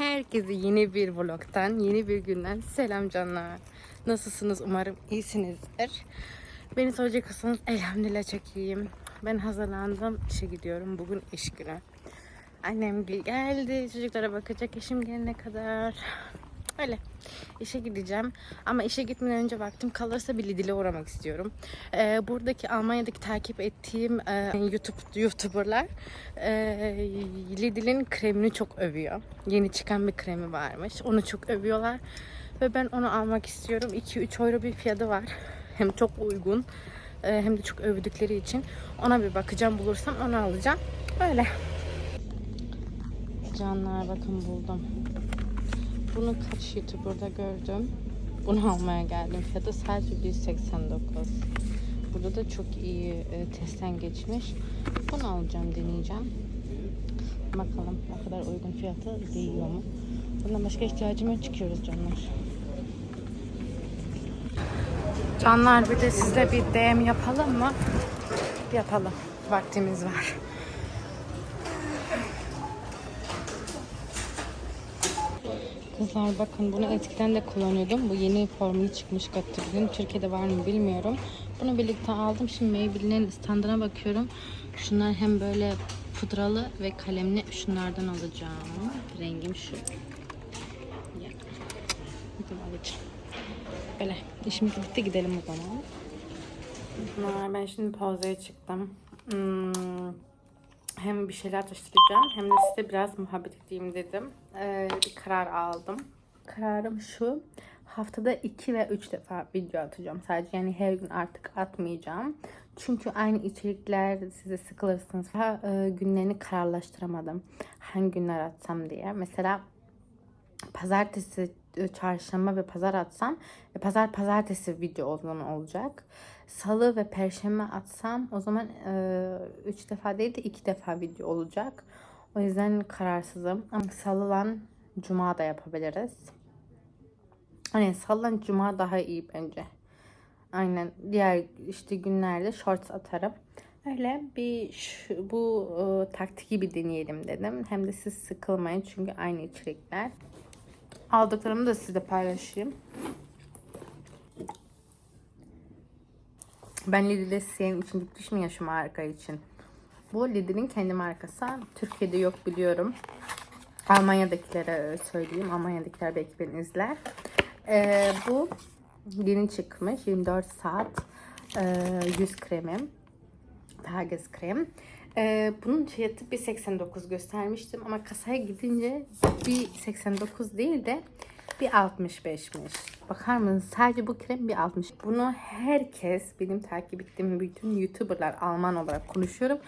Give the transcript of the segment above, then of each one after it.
Herkese yeni bir vlogtan, yeni bir günden selam canlar. Nasılsınız? Umarım iyisinizdir. Beni soracaksanız elhamdülillah çok iyiyim. Ben hazırlandım, işe gidiyorum. Bugün iş günü. Annem geldi, çocuklara bakacak eşim gelene kadar. Öyle. İşe gideceğim. Ama işe gitmeden önce vaktim kalırsa bir Lidl'e uğramak istiyorum. Ee, buradaki Almanya'daki takip ettiğim e, YouTube YouTuber'lar e, Lidl'in kremini çok övüyor. Yeni çıkan bir kremi varmış. Onu çok övüyorlar. Ve ben onu almak istiyorum. 2-3 euro bir fiyatı var. Hem çok uygun e, hem de çok övdükleri için. Ona bir bakacağım bulursam onu alacağım. Öyle. Canlar bakın buldum. Bunu kaç YouTuber'da gördüm. Bunu almaya geldim. Fiyatı sadece 1.89. Burada da çok iyi e, testten geçmiş. Bunu alacağım, deneyeceğim. Bakalım ne kadar uygun fiyatı değiyor mu? Bundan başka ihtiyacım yok. Çıkıyoruz canlar. Canlar bir de sizle bir DM yapalım mı? Yapalım. Vaktimiz var. Kızlar bakın bunu eskiden de kullanıyordum. Bu yeni formülü çıkmış Gatter'ın. Türkiye'de var mı bilmiyorum. Bunu birlikte aldım. Şimdi Maybelline'in standına bakıyorum. Şunlar hem böyle pudralı ve kalemli şunlardan alacağım. Rengim şu. Alacağım. Böyle. İşimiz bitti gidelim o zaman. Ben şimdi pauzaya çıktım. Hmm, hem bir şeyler atıştıracağım hem de size biraz muhabbet edeyim dedim. Ee, bir karar aldım. Kararım şu. Haftada 2 ve 3 defa video atacağım sadece. Yani her gün artık atmayacağım. Çünkü aynı içerikler size sıkılırsınız. Ha, e, günlerini kararlaştıramadım. Hangi günler atsam diye. Mesela pazartesi, çarşamba ve pazar atsam e, pazar pazartesi video o olacak. Salı ve perşembe atsam o zaman 3 defa değil de 2 defa video olacak. O yüzden kararsızım. Ama salılan cuma da yapabiliriz. Hani salılan cuma daha iyi bence. Aynen diğer işte günlerde shorts atarım. Öyle bir şu, bu e, taktiki bir deneyelim dedim. Hem de siz sıkılmayın çünkü aynı içerikler. Aldıklarımı da size paylaşayım. Ben Lidl'de senin için gitmişim ya şu marka için. Bu Lidl'in kendi markası. Türkiye'de yok biliyorum. Almanya'dakilere söyleyeyim. Almanya'dakiler belki beni izler. Ee, bu yeni çıkmış. 24 saat e, yüz kremim. Tages krem. Ee, bunun fiyatı 1.89 göstermiştim ama kasaya gidince 1.89 değil de 1.65'miş. Bakar mısınız? Sadece bu krem 1.60. Bunu herkes benim takip ettiğim bütün YouTuber'lar Alman olarak konuşuyorum.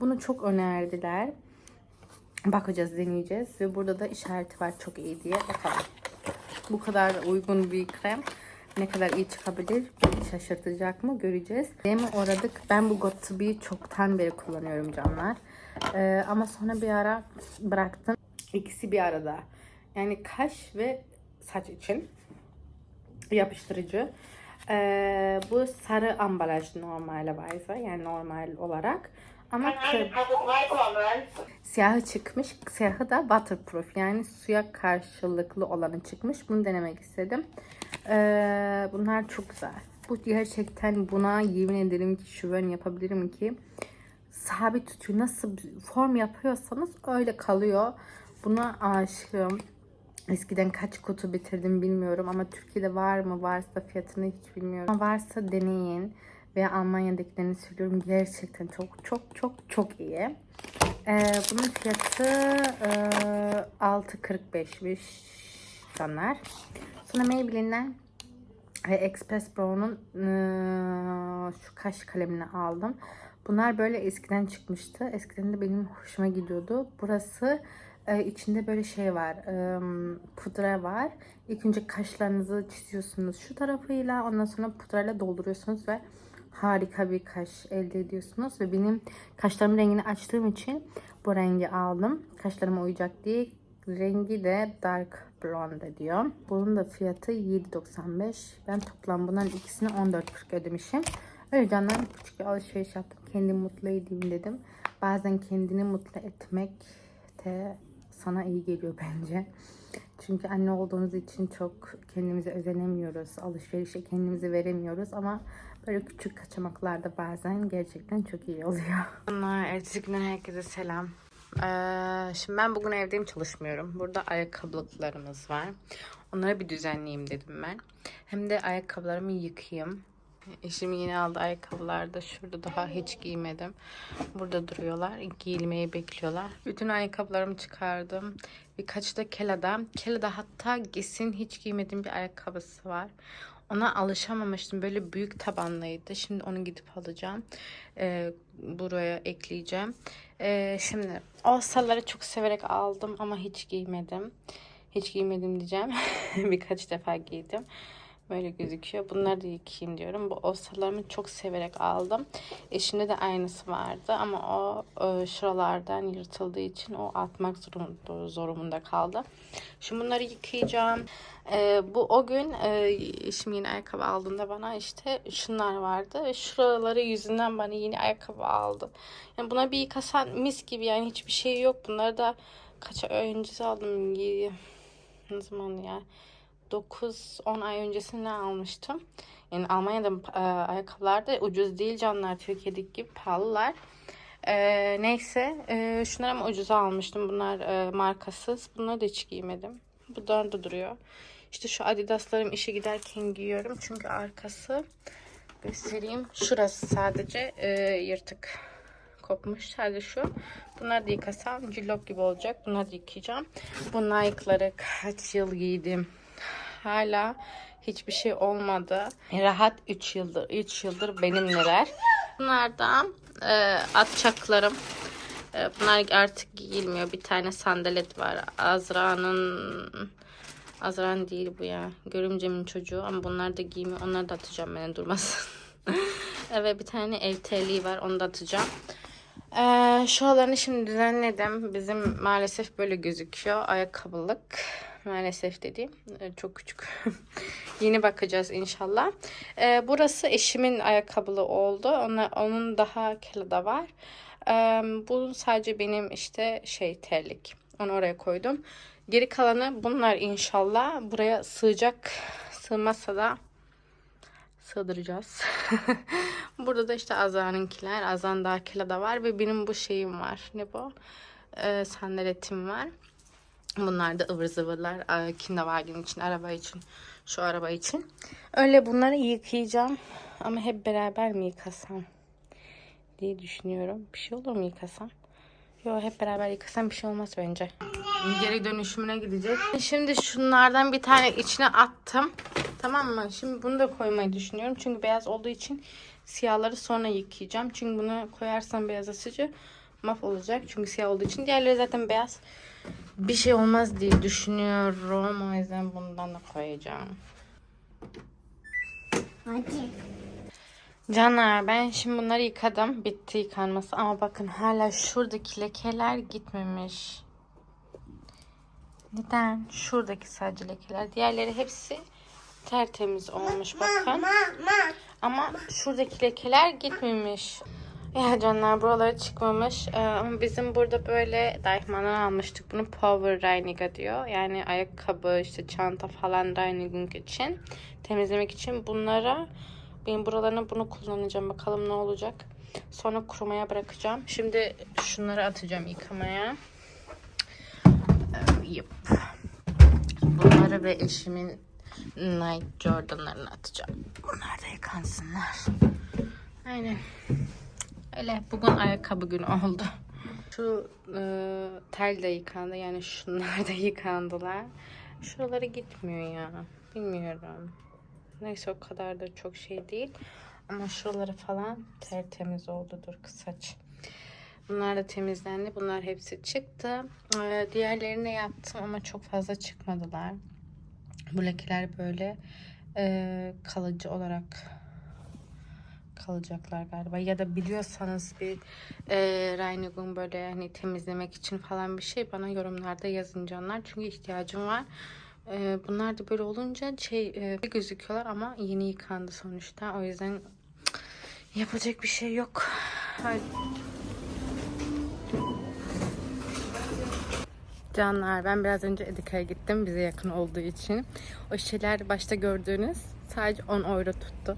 Bunu çok önerdiler. Bakacağız, deneyeceğiz ve burada da işareti var çok iyi diye. Bakalım. Bu kadar uygun bir krem ne kadar iyi çıkabilir şaşırtacak mı göreceğiz. Demi uğradık. Ben bu Got To Be'yi çoktan beri kullanıyorum canlar. Ee, ama sonra bir ara bıraktım. İkisi bir arada. Yani kaş ve saç için yapıştırıcı. Ee, bu sarı ambalaj normal varsa yani normal olarak. Ama siyahı çıkmış. Siyahı da waterproof yani suya karşılıklı olanı çıkmış. Bunu denemek istedim. Ee, bunlar çok güzel. Bu gerçekten buna yemin ederim ki şüven yapabilirim ki sabit tutuyor. Nasıl form yapıyorsanız öyle kalıyor. Buna aşığım. Eskiden kaç kutu bitirdim bilmiyorum ama Türkiye'de var mı? Varsa fiyatını hiç bilmiyorum. Ama varsa deneyin. Ve Almanya'dakilerini söylüyorum. Gerçekten çok çok çok çok iyi. Ee, bunun fiyatı e, 6.45'miş canlar. Sonra Maybelline'den ve Express Brown'un e, şu kaş kalemini aldım. Bunlar böyle eskiden çıkmıştı. Eskiden de benim hoşuma gidiyordu. Burası e, içinde böyle şey var. E, pudra var. İlk önce kaşlarınızı çiziyorsunuz şu tarafıyla. Ondan sonra pudrayla dolduruyorsunuz ve harika bir kaş elde ediyorsunuz. Ve benim kaşlarımın rengini açtığım için bu rengi aldım. Kaşlarıma uyacak diye. Rengi de dark blonde diyor. Bunun da fiyatı 7.95. Ben toplam bunların ikisini 14.40 ödemişim. Öyle canlarım küçük bir alışveriş yaptım. Kendimi mutlu edeyim dedim. Bazen kendini mutlu etmek de sana iyi geliyor bence. Çünkü anne olduğumuz için çok kendimize özenemiyoruz. Alışverişe kendimizi veremiyoruz ama böyle küçük kaçamaklarda bazen gerçekten çok iyi oluyor. Ertesi günden herkese selam. Ee, şimdi ben bugün evdeyim çalışmıyorum. Burada ayakkabılıklarımız var. Onları bir düzenleyeyim dedim ben. Hem de ayakkabılarımı yıkayayım. Eşim yine aldı ayakkabılar da şurada daha hiç giymedim. Burada duruyorlar. Giyilmeyi bekliyorlar. Bütün ayakkabılarımı çıkardım. Birkaç da Kela'da. Kela'da hatta Gis'in hiç giymediğim bir ayakkabısı var. Ona alışamamıştım. Böyle büyük tabanlıydı. Şimdi onu gidip alacağım. Ee, buraya ekleyeceğim. Ee, şimdi o salları çok severek aldım ama hiç giymedim. Hiç giymedim diyeceğim. Birkaç defa giydim. Böyle gözüküyor. Bunları da yıkayayım diyorum. Bu osalarımı çok severek aldım. Eşimde de aynısı vardı ama o e, şuralardan yırtıldığı için o atmak zorunda, kaldı. Şimdi bunları yıkayacağım. E, bu o gün e, eşim yeni ayakkabı aldığında bana işte şunlar vardı. Şuraları yüzünden bana yeni ayakkabı aldı. Yani buna bir yıkasan mis gibi yani hiçbir şey yok. Bunları da kaç ay öncesi aldım. Ne zaman ya? 9-10 ay öncesinde almıştım. Yani Almanya'da e, ayakkabılar da ucuz değil canlar. Türkiye'deki gibi pahalılar. E, neyse e, şunları ama ucuza almıştım. Bunlar e, markasız. Bunları da hiç giymedim. Bu da da duruyor. İşte şu Adidas'larım işe giderken giyiyorum. Çünkü arkası göstereyim. Şurası sadece e, yırtık kopmuş. Sadece şu. Bunları da yıkasam cillop gibi olacak. Bunları da yıkayacağım. Bu Nike'ları kaç yıl giydim hala hiçbir şey olmadı. Rahat 3 yıldır 3 yıldır benimleler. Bunlardan e, atçaklarım. E, bunlar artık giyilmiyor. Bir tane sandalet var. Azra'nın Azra'nın değil bu ya. Görümcemin çocuğu ama bunlar da giymiyor. Onları da atacağım ben durmasın. evet bir tane ev var. Onu da atacağım. Ee, şuralarını şimdi düzenledim. Bizim maalesef böyle gözüküyor. Ayakkabılık maalesef dediğim e, çok küçük. Yeni bakacağız inşallah. Ee, burası eşimin ayakkabılı oldu. Ona, onun daha kilo da var. Ee, bu sadece benim işte şey terlik. Onu oraya koydum. Geri kalanı bunlar inşallah buraya sığacak. Sığmazsa da sığdıracağız. Burada da işte Azan'ınkiler. Azan daha da var ve benim bu şeyim var. Ne bu? Ee, sandaletim var. Bunlar da ıvır zıvırlar. Kinderwagen için, araba için, şu araba için. Öyle bunları yıkayacağım. Ama hep beraber mi yıkasam diye düşünüyorum. Bir şey olur mu yıkasam? Yok hep beraber yıkasam bir şey olmaz bence. Geri dönüşümüne gidecek. Şimdi şunlardan bir tane içine attım. Tamam mı? Şimdi bunu da koymayı düşünüyorum. Çünkü beyaz olduğu için siyahları sonra yıkayacağım. Çünkü bunu koyarsam beyaz asıcı mahvolacak. Çünkü siyah olduğu için. Diğerleri zaten beyaz bir şey olmaz diye düşünüyorum. O yüzden bundan da koyacağım. Hadi. Canlar ben şimdi bunları yıkadım. Bitti yıkanması ama bakın hala şuradaki lekeler gitmemiş. Neden? Şuradaki sadece lekeler. Diğerleri hepsi tertemiz olmuş bakın. Ama şuradaki lekeler gitmemiş. Ya canlar buraları çıkmamış. Ee, ama bizim burada böyle Deichmann'dan almıştık. Bunu Power Reiniger diyor. Yani ayakkabı, işte çanta falan Reinigung için. Temizlemek için bunlara benim buralarına bunu kullanacağım. Bakalım ne olacak. Sonra kurumaya bırakacağım. Şimdi şunları atacağım yıkamaya. Ee, yap. Bunları ve eşimin Nike Jordan'larını atacağım. Bunlar da yıkansınlar. Aynen. Öyle bugün ayakkabı günü oldu. Şu e, tel de yıkandı yani şunlar da yıkandılar. Şuraları gitmiyor ya. Bilmiyorum. Neyse o kadar da çok şey değil. Ama şuraları falan tertemiz oldu. Dur kısaç. Bunlar da temizlendi. Bunlar hepsi çıktı. Ee, diğerlerini yaptım ama çok fazla çıkmadılar. Bu lekeler böyle e, kalıcı olarak kalacaklar galiba. Ya da biliyorsanız bir e, Reinigung böyle yani temizlemek için falan bir şey bana yorumlarda yazın canlar. Çünkü ihtiyacım var. E, bunlar da böyle olunca şey e, gözüküyorlar ama yeni yıkandı sonuçta. O yüzden yapacak bir şey yok. Hadi. Canlar ben biraz önce Edika'ya gittim bize yakın olduğu için. O şişeler başta gördüğünüz sadece 10 euro tuttu.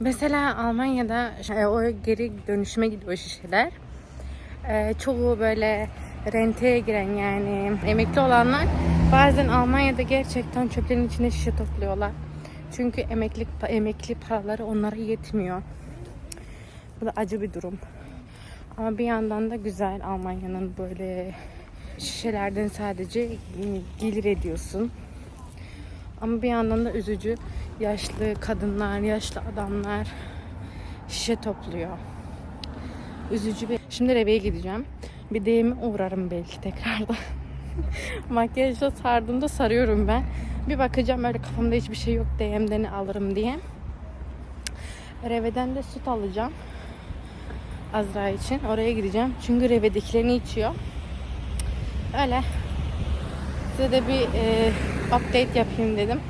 Mesela Almanya'da e, o geri dönüşüme gidiyor şişeler. E, çoğu böyle renteye giren yani emekli olanlar bazen Almanya'da gerçekten çöplerin içine şişe topluyorlar. Çünkü emeklilik emekli paraları onlara yetmiyor. Bu da acı bir durum. Ama bir yandan da güzel Almanya'nın böyle şişelerden sadece e, gelir ediyorsun. Ama bir yandan da üzücü yaşlı kadınlar, yaşlı adamlar şişe topluyor. Üzücü bir... Şimdi eve gideceğim. Bir deyime uğrarım belki tekrardan. Makyajla sardığımda sarıyorum ben. Bir bakacağım öyle kafamda hiçbir şey yok DM'den alırım diye. Reve'den de süt alacağım. Azra için. Oraya gideceğim. Çünkü Reve'dekilerini içiyor. Öyle. Size de bir e, update yapayım dedim.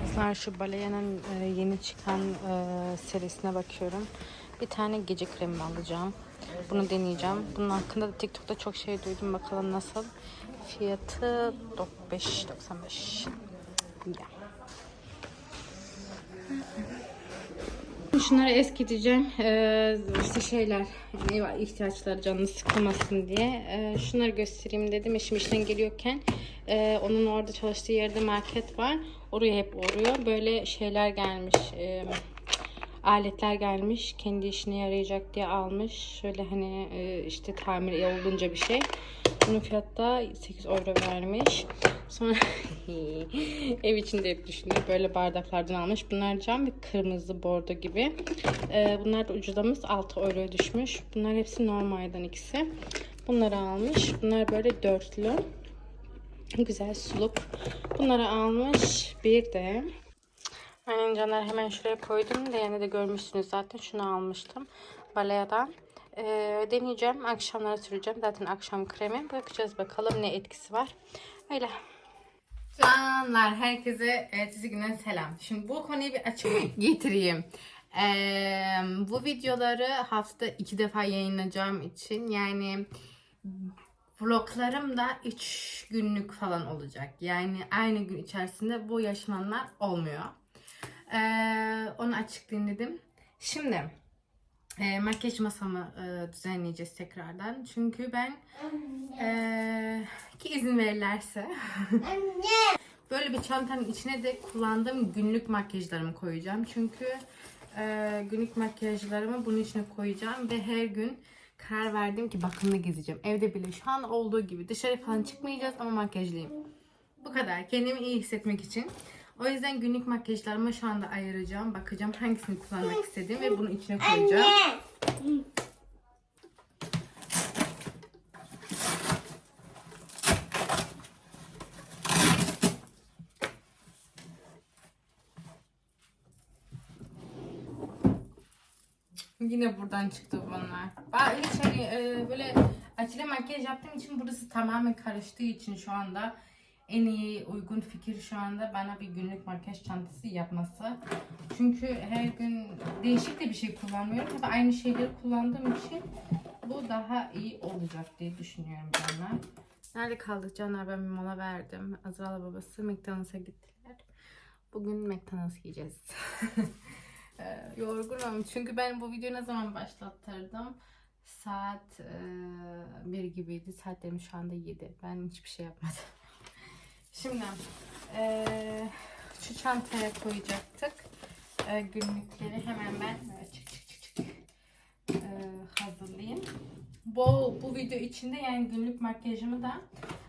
Kızlar şu Baleyan'ın e, yeni çıkan e, serisine bakıyorum. Bir tane gece kremi alacağım. Bunu deneyeceğim. Bunun hakkında da TikTok'ta çok şey duydum. Bakalım nasıl. Fiyatı 5.95. Ya. Şunları eskiteceğim. Ee, işte şeyler, yani ihtiyaçları canını sıkılmasın diye. Ee, şunları göstereyim dedim. Eşim işten geliyorken e, onun orada çalıştığı yerde market var. Oraya hep uğruyor. Böyle şeyler gelmiş. e, aletler gelmiş. Kendi işine yarayacak diye almış. Şöyle hani e, işte tamir olunca bir şey. Bunun fiyatı da 8 euro vermiş. Sonra ev içinde hep düşünüyor. Böyle bardaklardan almış. Bunlar cam ve kırmızı bordo gibi. Ee, bunlar da ucuzlamış. 6 euroya düşmüş. Bunlar hepsi normalden ikisi. Bunları almış. Bunlar böyle dörtlü. Güzel suluk. Bunları almış. Bir de Aynen canlar hemen şuraya koydum yani de görmüşsünüz zaten şunu almıştım Balea'dan. Ee, deneyeceğim. Akşamlara süreceğim. Zaten akşam kremi. Bakacağız bakalım ne etkisi var. Öyle. Canlar herkese ertesi günden selam. Şimdi bu konuyu bir açık getireyim. Ee, bu videoları hafta iki defa yayınlayacağım için yani vloglarım da 3 günlük falan olacak. Yani aynı gün içerisinde bu yaşananlar olmuyor. Ee, onu açıklayayım dedim. Şimdi e, makyaj masamı e, düzenleyeceğiz tekrardan. Çünkü ben e, ki izin verirlerse böyle bir çantanın içine de kullandığım günlük makyajlarımı koyacağım. Çünkü e, günlük makyajlarımı bunun içine koyacağım ve her gün karar verdim ki bakımlı gezeceğim. Evde bile şu an olduğu gibi dışarı falan çıkmayacağız ama makyajlıyım. Bu kadar. Kendimi iyi hissetmek için. O yüzden günlük makyajlarımı şu anda ayıracağım. Bakacağım hangisini kullanmak istediğim ve bunu içine koyacağım. Yine buradan çıktı bunlar. Ben hani e, böyle açılı makyaj yaptığım için burası tamamen karıştığı için şu anda en iyi uygun fikir şu anda bana bir günlük makyaj çantası yapması. Çünkü her gün değişik de bir şey kullanmıyorum. Tabii aynı şeyleri kullandığım için bu daha iyi olacak diye düşünüyorum canlar. Nerede kaldık canlar? Ben bir mola verdim. Azra'la babası McDonald's'a gittiler. Bugün McDonald's yiyeceğiz. Ee, Yorgunum çünkü ben bu videoyu ne zaman başlattırdım? Saat e, 1 gibiydi. Saatlerim şu anda 7. Ben hiçbir şey yapmadım. Şimdi eee, şu çantaya koyacaktık. Eee, günlükleri hemen ben çık çık çık çık eee, hazırlayayım. Bu, bu video içinde yani günlük makyajımı da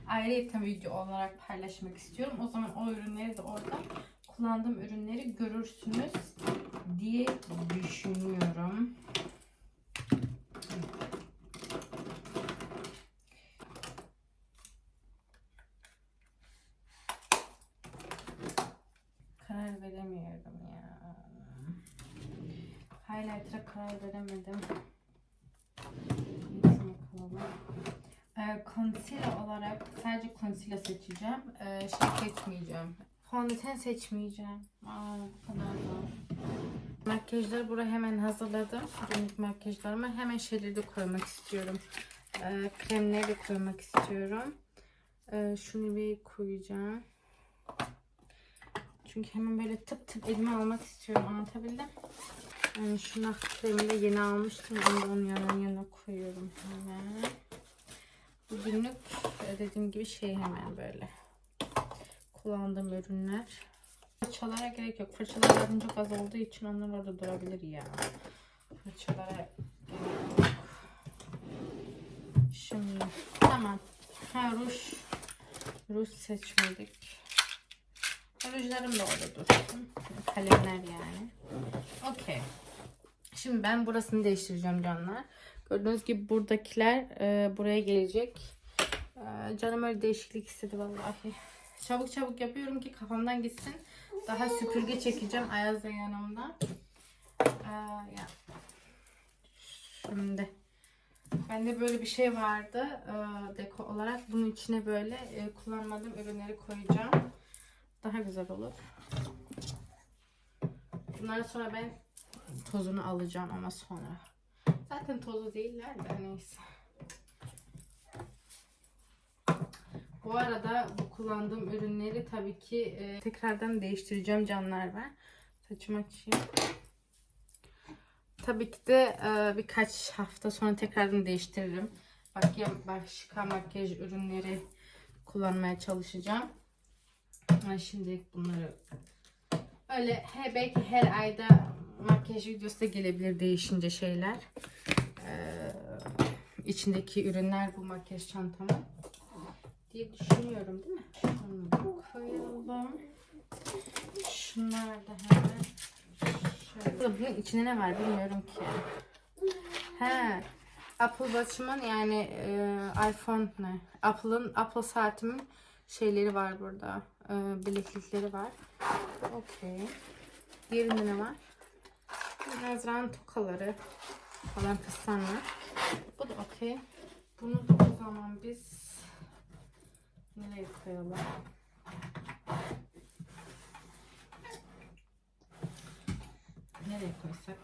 ayrıca video olarak paylaşmak istiyorum. O zaman o ürünleri de orada kullandığım ürünleri görürsünüz diye düşünüyorum. Karar veremiyorum ya. Highlighter'a karar veremedim. Kullanalım? Ee, concealer olarak sadece concealer seçeceğim. Ee, şey seçmeyeceğim. Fondöten seçmeyeceğim. Aa, bu kadar da. Buraya hemen hazırladım. Günlük makyajlarımı hemen şeyleri de koymak istiyorum. Ee, kremleri de koymak istiyorum. Ee, şunu bir koyacağım. Çünkü hemen böyle tıp tıp elime almak istiyorum. Anlatabildim. Yani şu nak kremi de yeni almıştım. Onu da onun yanına, yanına koyuyorum hemen. Bu günlük e, dediğim gibi şey hemen böyle. Kullandığım ürünler. Fırçalara gerek yok. Fırçalar çok az olduğu için onlar orada durabilir ya. Fırçalara. Şimdi tamam. Ha ruj. Ruj seçmedik. Rujlarım da orada dursun. Kalemler yani. Okey. Şimdi ben burasını değiştireceğim canlar. Gördüğünüz gibi buradakiler e, buraya gelecek. E, canım öyle değişiklik istedi vallahi. Çabuk çabuk yapıyorum ki kafamdan gitsin. Daha süpürge çekeceğim Ayaz da yanımda. E, ya. Şimdi bende böyle bir şey vardı e, deko olarak. Bunun içine böyle e, kullanmadığım ürünleri koyacağım. Daha güzel olur. Bunları sonra ben tozunu alacağım ama sonra. Zaten tozu değiller de neyse. Bu arada bu kullandığım ürünleri tabii ki e, tekrardan değiştireceğim canlar var. Saçımı açayım. Tabii ki de e, birkaç hafta sonra tekrardan değiştiririm. Bakayım başka makyaj ürünleri kullanmaya çalışacağım. Ama şimdilik bunları öyle he, belki her ayda makyaj videosu da gelebilir değişince şeyler. Ee, içindeki ürünler bu makyaj çantama diye düşünüyorum değil mi? Şunu koyalım. Şunlar da hemen şöyle. Bunun içinde ne var bilmiyorum ki. He. Apple Watch'ımın yani e, iPhone ne? Apple'ın Apple saatimin şeyleri var burada. E, bileklikleri var. Okey. Diğerinde ne var? Nazran tokaları falan kıssan var. Bu da okey. Bunu da o zaman biz nereye koyalım? Nereye koysak?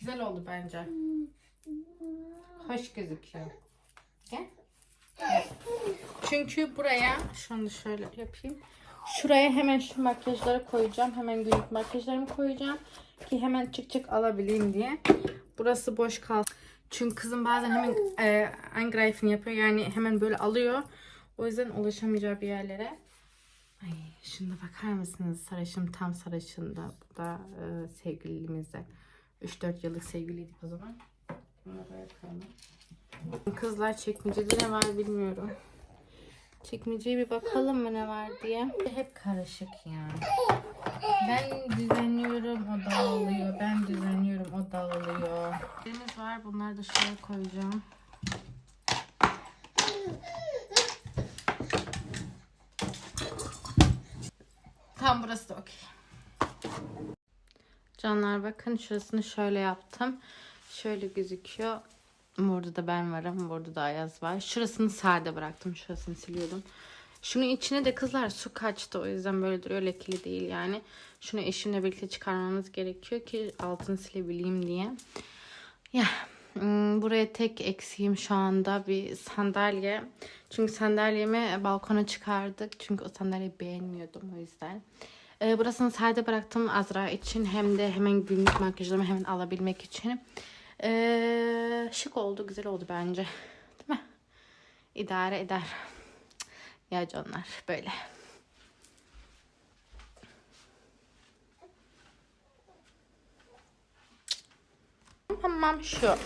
Güzel oldu bence. Hoş gözüküyor. Gel. Çünkü buraya şunu şöyle yapayım. Şuraya hemen şu makyajları koyacağım. Hemen günlük makyajlarımı koyacağım. Ki hemen çık çık alabileyim diye. Burası boş kal. Çünkü kızım bazen hemen e, angreifen yapıyor. Yani hemen böyle alıyor. O yüzden ulaşamayacağı bir yerlere. Ay şuna bakar mısınız? Sarışım tam sarışında. Bu da e, sevgilimizde. 3-4 yıllık sevgiliydik o zaman. Kızlar çekmecede ne var bilmiyorum. Çekmeceye bir bakalım mı ne var diye. Hep karışık ya. Ben düzenliyorum o dağılıyor. Ben düzenliyorum o dağılıyor. Birimiz var bunları da şuraya koyacağım. Tam burası da okey. Canlar bakın şurasını şöyle yaptım. Şöyle gözüküyor. Burada da ben varım. Burada da Ayaz var. Şurasını sade bıraktım. Şurasını siliyordum. Şunun içine de kızlar su kaçtı. O yüzden böyle duruyor. Lekeli değil yani. Şunu eşimle birlikte çıkarmamız gerekiyor ki altını silebileyim diye. Ya hmm, buraya tek eksiğim şu anda bir sandalye. Çünkü sandalyemi balkona çıkardık. Çünkü o sandalyeyi beğenmiyordum o yüzden. Ee, burasını sade bıraktım Azra için. Hem de hemen günlük makyajlarımı hemen alabilmek için. Ee, şık oldu, güzel oldu bence. Değil mi? İdare eder. Ya canlar böyle. Tamam şu.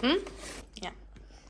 Hı?